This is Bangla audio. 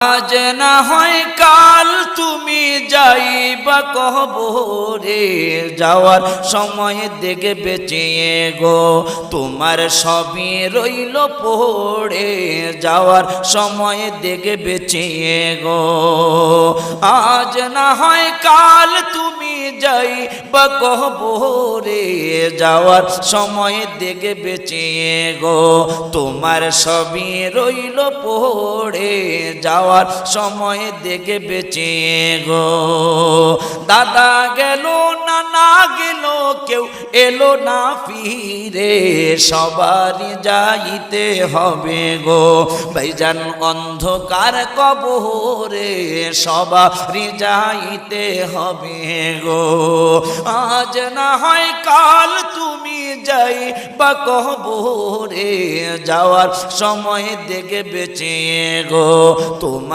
আজ না হয় কাল তুমি যাইবা কবরে, যাওয়ার সময় দেখে বেঁচিয়ে গো, তোমার সবই রইল পড়ে। যাওয়ার সময় দেখে বেঁচিয়ে গো, আজ না হয় কাল তুমি যাই বা কবরে। যাওয়ার সময় দেখে বেঁচিয়ে গো, তোমার সবই রইল পড়ে। যাওয়ার সময় দেখে বেঁচিয়ে গো। দাদা গেল না না গেল, কেউ এলো না ফিরে। সবারই যাইতে হবে গো। ভাইজান অন্ধকার কবরে সবারই যাইতে হবে গো। আজ না হয় কাল তুমি যাই বা কবরে যাওয়ার সময় দেখে বেঁচে গো। তোমার